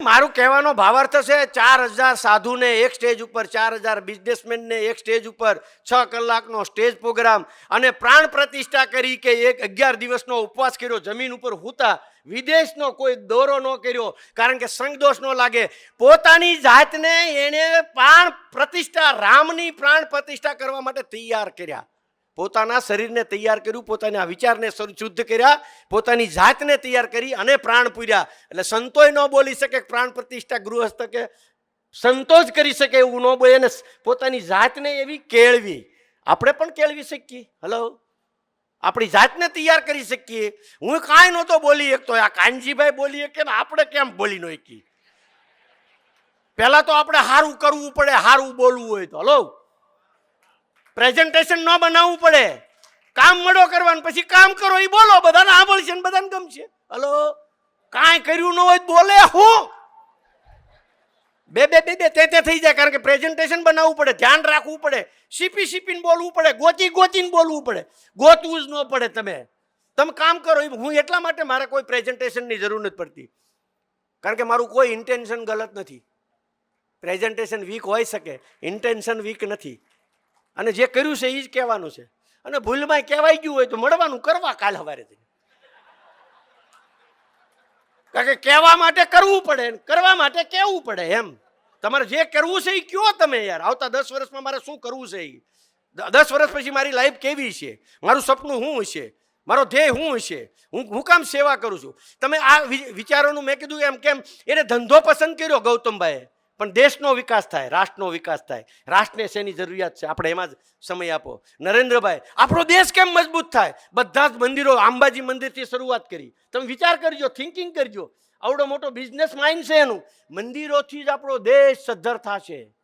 મારું કહેવાનો ભાવાર્થ છે, ચાર હજાર સાધુને એક સ્ટેજ ઉપર, ચાર હજાર બિઝનેસમેનને એક સ્ટેજ ઉપર, છ કલાકનો સ્ટેજ પ્રોગ્રામ અને પ્રાણ પ્રતિષ્ઠા કરી કે એક અગિયાર દિવસનો ઉપવાસ કર્યો, જમીન ઉપર હૂતા, વિદેશનો કોઈ દોરો ન કર્યો, કારણ કે સંગદોષ ન લાગે. પોતાની જાતને એણે પ્રાણ પ્રતિષ્ઠા, રામની પ્રાણ પ્રતિષ્ઠા કરવા માટે તૈયાર કર્યા. પોતાના શરીરને તૈયાર કર્યું, પોતાના વિચારને શુદ્ધ કર્યા, પોતાની જાતને તૈયાર કરી અને પ્રાણ પૂર્યા. એટલે સંતોય ન બોલી શકે, પ્રાણ પ્રતિષ્ઠા ગૃહસ્થ કે સંતો જ કરી શકે એવું ન બોલે અને પોતાની જાતને એવી કેળવી. આપણે પણ કેળવી શકીએ. હલો આપણી જાતને તૈયાર કરી શકીએ. હું કાંઈ નહોતો બોલી એક તો આ કાનજીભાઈ બોલીએ કે આપણે કેમ બોલી નો શકી પહેલાં તો આપણે સારું કરવું પડે સારું બોલવું હોય તો. હલો પ્રેઝન્ટેશન ન બનાવવું પડે. કામ મળો કરવાનું, પછી કામ કરો એ બોલો, બધાને સાંભળશે ને બધાને ગમશે. હલો? કાંઈ કર્યું ન હોય બોલે હું. બે બે બે બે, તે તે થઈ જાય, કારણ કે પ્રેઝન્ટેશન બનાવવું પડે, ધ્યાન રાખવું પડે. સીપી સીપીને બોલવું પડે, ગોતી, ગોતીને બોલવું પડે. ગોતવું જ ન પડે તમે. તમે કામ કરો હું એટલા માટે મારે કોઈ પ્રેઝન્ટેશનની જરૂર નથી પડતી. કારણ કે મારું કોઈ ઇન્ટેન્શન ગલત નથી. પ્રેઝન્ટેશન વીક હોઈ શકે. ઇન્ટેન્શન વીક નથી. અને જે કર્યું છે એ જ કહેવાનું છે. અને ભૂલમાં કહેવાય ગયું હોય તો મળવાનું કરવા કાલ સવારે કારણ કે કહેવા માટે કરવું પડે કરવા માટે કહેવું પડે એમ. તમારે જે કરવું છે એ કયો તમે યાર. આવતા દસ વર્ષમાં મારે શું કરવું છે એ દસ વર્ષ પછી મારી લાઈફ કેવી છે? મારું સપનું શું હશે? મારો ધ્યેય શું હશે? હું હું કામ સેવા કરું છું? તમે આ વિચારોનું મેં કીધું એમ કેમ? એને ધંધો પસંદ કર્યો ગૌતમભાઈએ. પણ દેશનો વિકાસ થાય, રાષ્ટ્રનો વિકાસ થાય. રાષ્ટ્રને શેની જરૂરિયાત છે? આપણે એમાં જ સમય આપો. નરેન્દ્રભાઈ, આપણો દેશ કેમ મજબૂત થાય? બધા જ મંદિરો, અંબાજી મંદિરથી શરૂઆત કરી. તમે વિચાર કરજો થિંકિંગ કરજો. આવડો મોટો બિઝનેસ માઇન્ડ છે એનું. મંદિરોથી જ આપણો દેશ સદ્ધર થશે.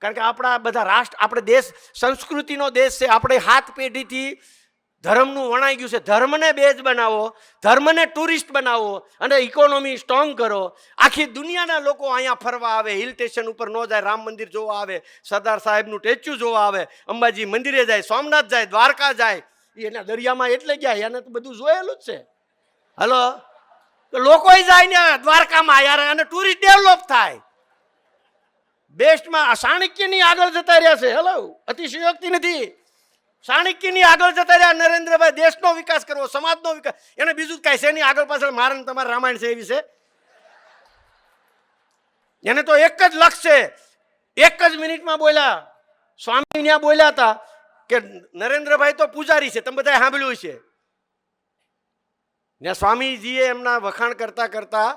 કારણ કે આપણા બધા રાષ્ટ્ર, આપણે દેશ, સંસ્કૃતિનો દેશ છે. આપણે હાથ પેઢીથી ધર્મનું વણાઈ ગયું છે. ધર્મને બેઝ બનાવો. ધર્મને ટુરિસ્ટ બનાવો અને ઇકોનોમી સ્ટ્રોંગ કરો. આખી દુનિયાના લોકો અહીંયા ફરવા આવે. હિલ સ્ટેશન ઉપર ન જાય. રામ મંદિર જોવા આવે. સરદાર સાહેબનું સ્ટેચ્યુ જોવા આવે. અંબાજી મંદિરે જાય. સોમનાથ જાય. દ્વારકા જાય. એના દરિયામાં એટલે ગયા. એને તો બધું જોયેલું જ છે. હલો? લોકો જાય ને દ્વારકામાં યાર. અને ટુરિસ્ટ ડેવલપ થાય. બેસ્ટમાં ચાણક્યની આગળ જતા રહ્યા છે. હેલો અતિશયોક્તિ નથી. ચાણક્યની આગળ જતા રહ્યા, નરેન્દ્રભાઈ દેશનો વિકાસ કરવો, સમાજનો વિકાસ. એને બીજું કાંઈ છે નહીં, આગળ પાછળ મારણ તમારે રામાયણ છે એ વિશે એને તો એક જ લક્ષ્ય છે. એક જ મિનિટમાં બોલ્યા. સ્વામી ત્યાં બોલ્યા હતા કે નરેન્દ્રભાઈ તો પૂજારી છે, તમે બધા સાંભળ્યું છે ને સ્વામીજીએ એમના વખાણ કરતા કરતા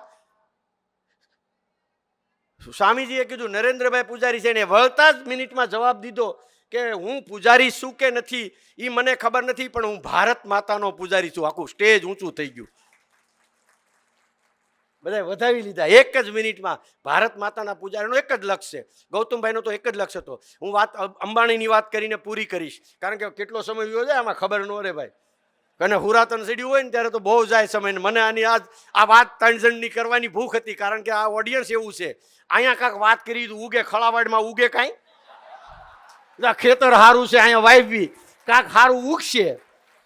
સ્વામીજીએ કીધું, નરેન્દ્રભાઈ પૂજારી છે. ને વળતા જ મિનિટમાં જવાબ દીધો. કે હું પૂજારી છું કે નથી એ મને ખબર નથી, પણ હું ભારત માતાનો પૂજારી છું. આખું સ્ટેજ ઊંચું થઈ ગયું. બધા વધાવી લીધા. એક જ મિનિટમાં ભારત માતાના પૂજારીનો એક જ લક્ષ્ય. છે ગૌતમભાઈનો તો એક જ લક્ષ્ય હતો. હું વાત અંબાણીની વાત કરીને પૂરી કરીશ. કારણ કે કેટલો સમય ગયો જાય, આમાં ખબર ન રહે ભાઈ. અને હુરાતન સીડ્યું હોય ને ત્યારે તો બહુ જાય સમય મને આની આજ, આ વાત ત્રણ જણની કરવાની ભૂખ હતી, કારણ કે આ ઓડિયન્સ એવું છે. અહીંયા કાંક વાત કરી ઉગે ખળાવાડમાં ઉગે કાંઈ? ખેતર સારું છે અહીંયા વાવી કાંક સારું ઉગશે.